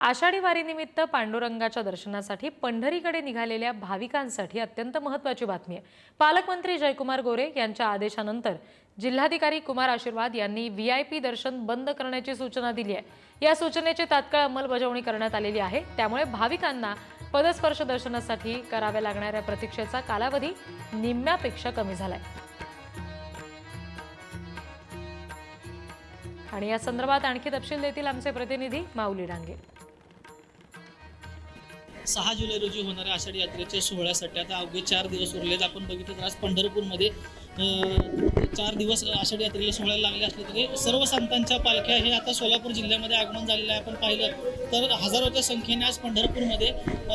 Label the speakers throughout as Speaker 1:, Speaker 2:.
Speaker 1: आषाढी वारीनिमित्त पांडुरंगाच्या दर्शनासाठी पंढरीकडे निघालेल्या भाविकांसाठी अत्यंत महत्त्वाची बातमी आहे. पालकमंत्री जयकुमार गोरे यांच्या आदेशानंतर जिल्हाधिकारी कुमार आशीर्वाद यांनी व्ही आय पी दर्शन बंद करण्याची सूचना दिली आहे. या सूचनेची तात्काळ अंमलबजावणी करण्यात आलेली आहे. त्यामुळे भाविकांना पदस्पर्श दर्शनासाठी कराव्या लागणाऱ्या प्रतीक्षेचा कालावधी निम्म्यापेक्षा कमी झालाय. आणि या संदर्भात आणखी तपशील देतील आमचे प्रतिनिधी माऊली डांगे
Speaker 2: सहा जुलै रोजी होणाऱ्या आषाढी यात्रेच्या सोहळ्यासाठी आता अवघे चार दिवस उरलेत. आपण बघितलं तर आज पंढरपूरमध्ये चार दिवस आषाढी यात्रेला सोहळ्याला लागले असले तरी सर्व संतांच्या पालख्या हे आता सोलापूर जिल्ह्यामध्ये आगमन झालेलं आहे. आपण पाहिलं तर हजारोच्या संख्येने आज पंढरपूरमध्ये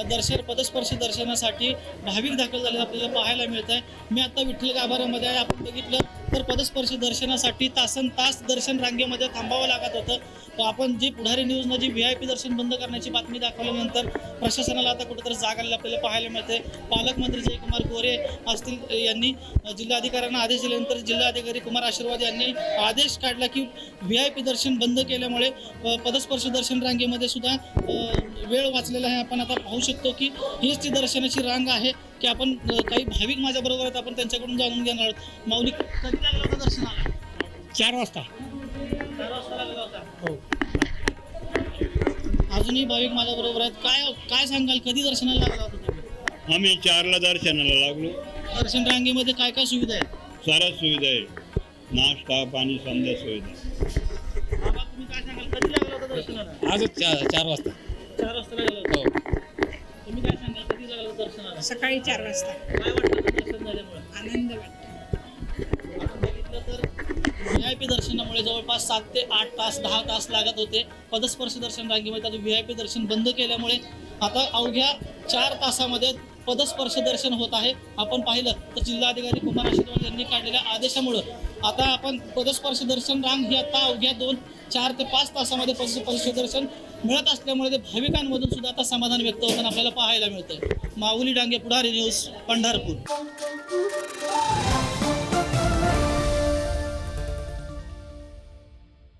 Speaker 2: दर्शन पदस्पर्श दर्शनासाठी भाविक दाखल झालेलं आपल्याला पाहायला मिळत आहे मी आता विठ्ठल गाभाऱ्यामध्ये आहे. आपण बघितलं तर पदस्पर्श दर्शनासाठी तासन तास दर्शन रांगेमध्ये थांबावं लागत होतं. तर आपण जी पुढारी न्यूजनं जी व्ही आय पी दर्शन बंद करण्याची बातमी दाखवल्यानंतर प्रशासनाला आता कुठेतरी जाग आलेली आपल्याला पाहायला मिळते. पालकमंत्री जयकुमार गोरे असतील यांनी जिल्हाधिकाऱ्यांना आदेश दिल्यानंतर जिल्हाधिकारी कुमार आशीर्वाद यांनी आदेश काढला की व्ही आय पी दर्शन बंद केल्यामुळे पदस्पर्श दर्शन रांगेमध्ये सुद्धा वेळ वाचलेला आहे. आपण आता पाहू शकतो की हीच ती दर्शनाची रांग आहे की आपण काही भाविक माझ्याबरोबर आहेत. आपण त्यांच्याकडून जाणून घेणार आहोत. माऊली कधी लागला होता दर्शनाला?
Speaker 3: चार वाजता.
Speaker 2: चार वाजता लागला होता
Speaker 3: हो
Speaker 2: अजूनही भाविक माझ्या बरोबर आहेत. काय काय सांगाल? कधी दर्शनाला लागला होता तुम्ही?
Speaker 3: आम्ही चारला दर्शनाला लागलो.
Speaker 2: दर्शन रांगेमध्ये काय काय सुविधा आहे
Speaker 3: साऱ्या सुविधा आहे नाश्ता पाणी समजा सुविधा.
Speaker 2: बाबा तुम्ही काय सांगाल? कधी लागला होता दर्शनाला?
Speaker 4: आजच चार चार वाजता.
Speaker 2: चार वाजता लागला होता.
Speaker 4: हो.
Speaker 2: तुम्ही काय सांगाल? कधी लागला होता दर्शनाला?
Speaker 5: सकाळी चार वाजता.
Speaker 2: काय वाटतं होतं दर्शन झाल्यामुळे?
Speaker 5: आनंद वाटतो.
Speaker 2: आय पी दर्शनामुळे जवळपास सात ते आठ तास दहा तास लागत होते. पदस्पर्श दर्शन रांगेमध्ये आता व्ही आय पी दर्शन बंद केल्यामुळे आता अवघ्या चार तासामध्ये पदस्पर्श दर्शन होत आहे. आपण पाहिलं तर जिल्हाधिकारी कुमार आशीर्वाद यांनी काढलेल्या आदेशामुळं आता आपण पदस्पर्श दर्शन रांग ही आता अवघ्या दोन चार ते पाच तासामध्ये पदस्पर्श दर्शन मिळत असल्यामुळे ते भाविकांमधून सुद्धा आता समाधान व्यक्त होताना आपल्याला पाहायला मिळतंय. माऊली डांगे पुढारी न्यूज पंढरपूर.